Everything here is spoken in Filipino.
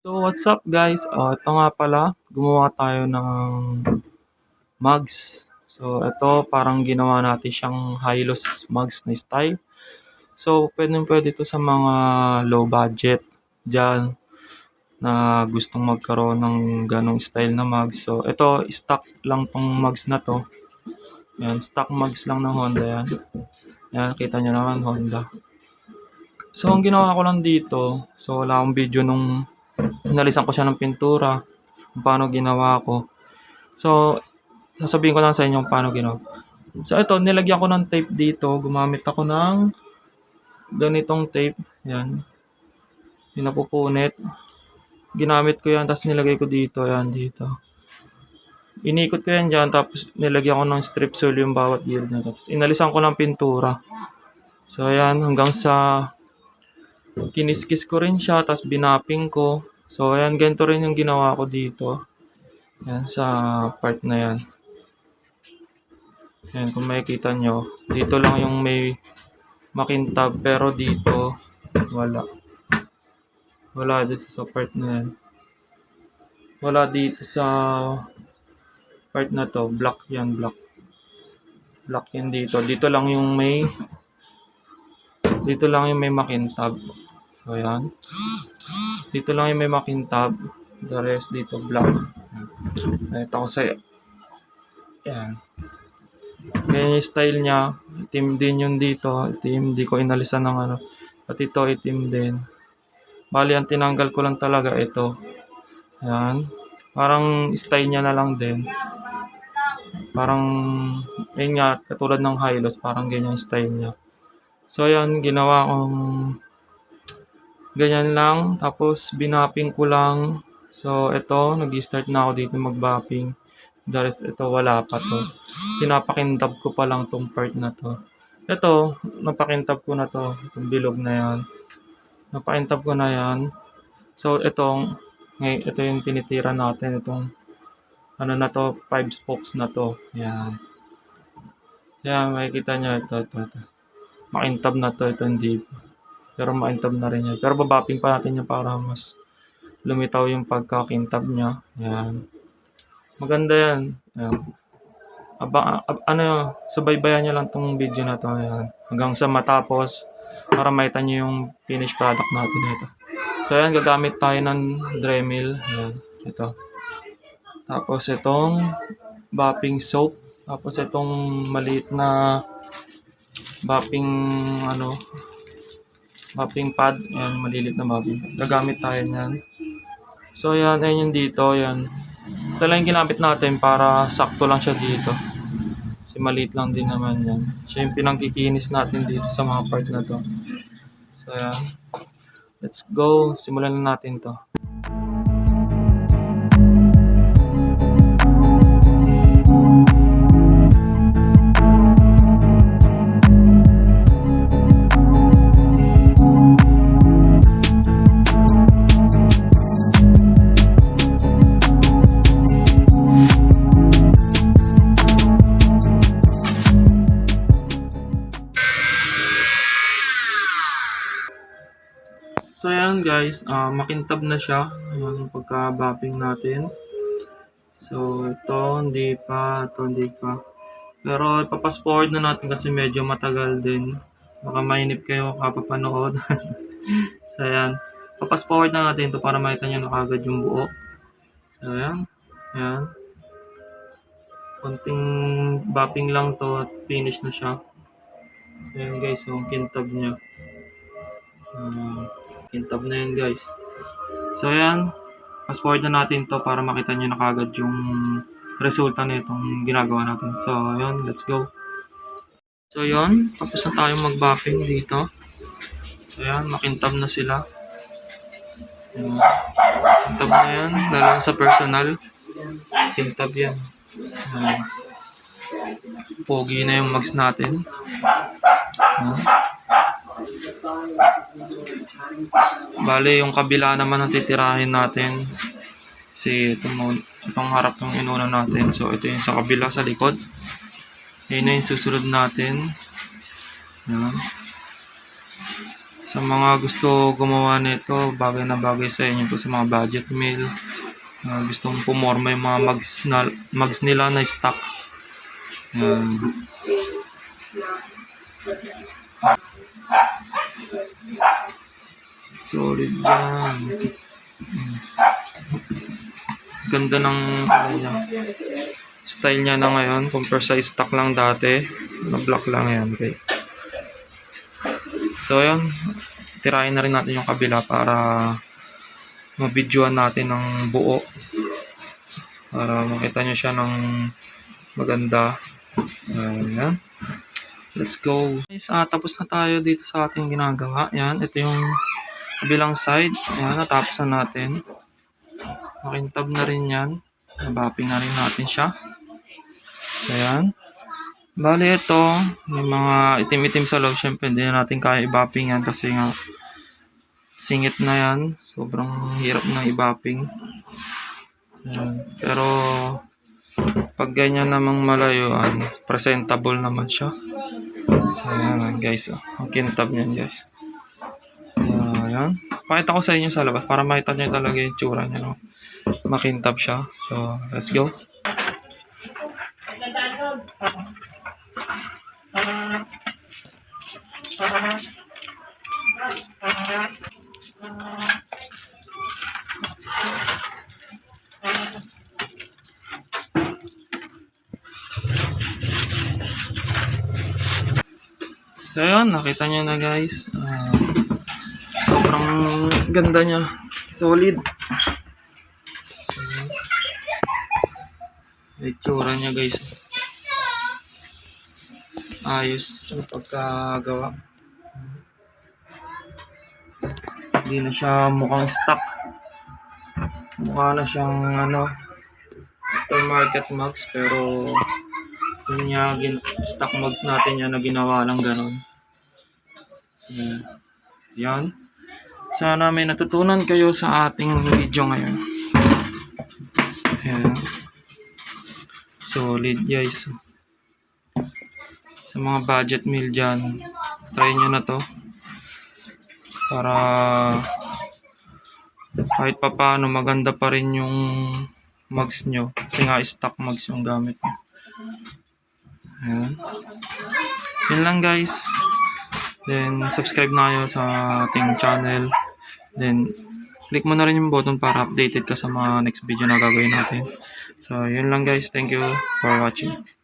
So what's up guys? Ah, ito nga pala, gumawa tayo ng mugs. So ito parang ginawa natin siyang high-loss mugs na style. So pwedeng pwede ito sa mga low budget dyan na gustong magkaroon ng ganong style na mugs. So ito, stock lang tong mugs na to. Yan, stock mugs lang ng Honda yan. Yan, kita nyo naman Honda. So ang ginawa ko lang dito, so wala akong video nung Inalisan ko siya ng pintura, paano ginawa ko. So, sasabihin ko lang sa inyo paano ginawa. So, ito, nilagyan ko ng tape dito. Gumamit ako ng ganitong tape. Yan. Yung napupunit. Ginamit ko yan, tapos nilagay ko dito. Yan, dito. Inikot ko yan dyan, tapos nilagyan ko ng strip seal yung bawat gilid niya. Tapos inalisan ko ng pintura. So, ayan, hanggang sa kiniskis ko rin siya, tapos binapping ko. So, ayan, ganito rin yung ginawa ko dito. Ayan, sa part na yan. Ayan, kung makikita nyo, dito lang yung may makintab, pero dito, wala. Wala dito sa part na yan. Wala dito sa part na to. Black yan, black. Black yan dito. Dito lang yung may dito lang yung may makintab. So, ayan. Dito lang yung may makintab. The rest dito black. Ito ko sa'yo. Ayan. Ganyan yung style niya. Itim din yung dito. Itim. Hindi ko inalisan ng ano. At ito itim din. Bali, ang tinanggal ko lang talaga ito. Ayan. Parang style niya na lang din. Parang, yun nga, katulad ng highlights, parang ganyan style niya. So, ayan, ginawa kong ganyan lang. Tapos, binapping ko lang. So, ito, nag-start na ako dito mag-bapping. Rest, ito, wala pa to. Pinapakindab ko pa lang tong part na to. Ito, napakintab ko na to. Itong bilog na yan. Napakintab ko na yan. So, itong, ito yung tinitira natin. Itong, ano na to, five spokes na to. Yan. Yan, makikita nyo. Ito, ito, ito makintab na to ito hindi pero makintab na rin yan pero babaping pa natin yan para mas lumitaw yung pagkakintab niya. Yan maganda yan. Yan Aba, ab, ano subaybayan nyo lang tong video na to. Yan hanggang sa matapos para makita nyo yung finished product natin ito so yan gagamit tayo ng Dremel. Yan ito. Tapos itong bapping soap. Tapos itong maliit na bapping ano bapping pad yan malilit na bapping gagamit tayo niyan. So yan ayun yung dito yan ito lang ginamit natin para sakto lang siya dito. Kasi maliit lang din naman yan. Siya yung pinangkikinis natin dito sa mga part na to. So yan let's go. Simulan na natin to guys, ah, makintab na siya yung pagka-bapping natin. So ito hindi pa, ito hindi pa. Pero ipapas forward na natin kasi medyo matagal din. Baka mainip kayo kapapanood. so ayan, papas forward na natin ito para makita nyo na kagad yung buo. So ayan, ayan. Konting bapping lang to at finish na siya. Ayan guys, ang kintab niya. Ah, kintab na yan guys. So ayan, fast forward na natin to para makita nyo na kagad yung resulta na itong ginagawa natin. So ayan, let's go. So yun, tapos na tayo mag-buffing dito. So ayan, makintab na sila. Ayan. Kintab na yan, lalo sa personal. Kintab yan. Ayan. Pogi na yung mags natin. Ayan. Bale, yung kabila naman ang titirahin natin. Kasi itong, itong harap yung inuna natin. So, ito yung sa kabila, sa likod. Yun na yung susunod natin. Yan. Sa mga gusto gumawa nito, bagay na bagay sa inyo po sa mga budget meal. Uh, gustong pumorma yung mga mags, na, mags nila na stock. Yan. Solid yan. Ganda ng ano niya. Style niya na ngayon compare sa stock lang dati. Na black lang yan. Okay. So yun. Tirahin na rin natin yung kabila para mabidyoan natin ng buo. Para makita nyo siya ng maganda. Yan. Let's go. Guys, ah, tapos na tayo dito sa ating ginagawa. Yan, ito yung kabilang side. Yan, natapos na natin. Makintab na rin yan. Nabapping na rin natin siya. So, yan. Bali, ito, may mga itim-itim sa loob. Siyempre, hindi na natin kaya i-bapping yan kasi nga singit na yan. Sobrang hirap na i-bapping. Yan. Pero, pag ganyan namang malayuan, presentable naman siya. So, yan guys. Ang kintab niyan guys. Uh, yan. Pakita ko sa inyo sa labas para makita nyo talaga yung tsura niya. No? Makintab siya. So, let's go. So, yun. Nakita nyo na guys. Sobrang ganda niya. Solid. May tsura niya guys. Ayos yung pagkagawa. Hindi na siya mukhang stock. Mukha na siyang ano aftermarket mugs pero yun niya stock mugs natin yan na ginawa lang ganun. Yan. Yan. Sana may natutunan kayo sa ating video ngayon. Ayan. Solid guys. Sa mga budget meal dyan, try nyo na to. Para kahit papano maganda pa rin yung mugs nyo. Kasi nga stock mugs yung gamit nyo. Ayan. Yun lang guys. Then, subscribe na kayo sa ating channel. Then, click mo na rin yung button para updated ka sa mga next video na gagawin natin. So, yun lang guys. Thank you for watching.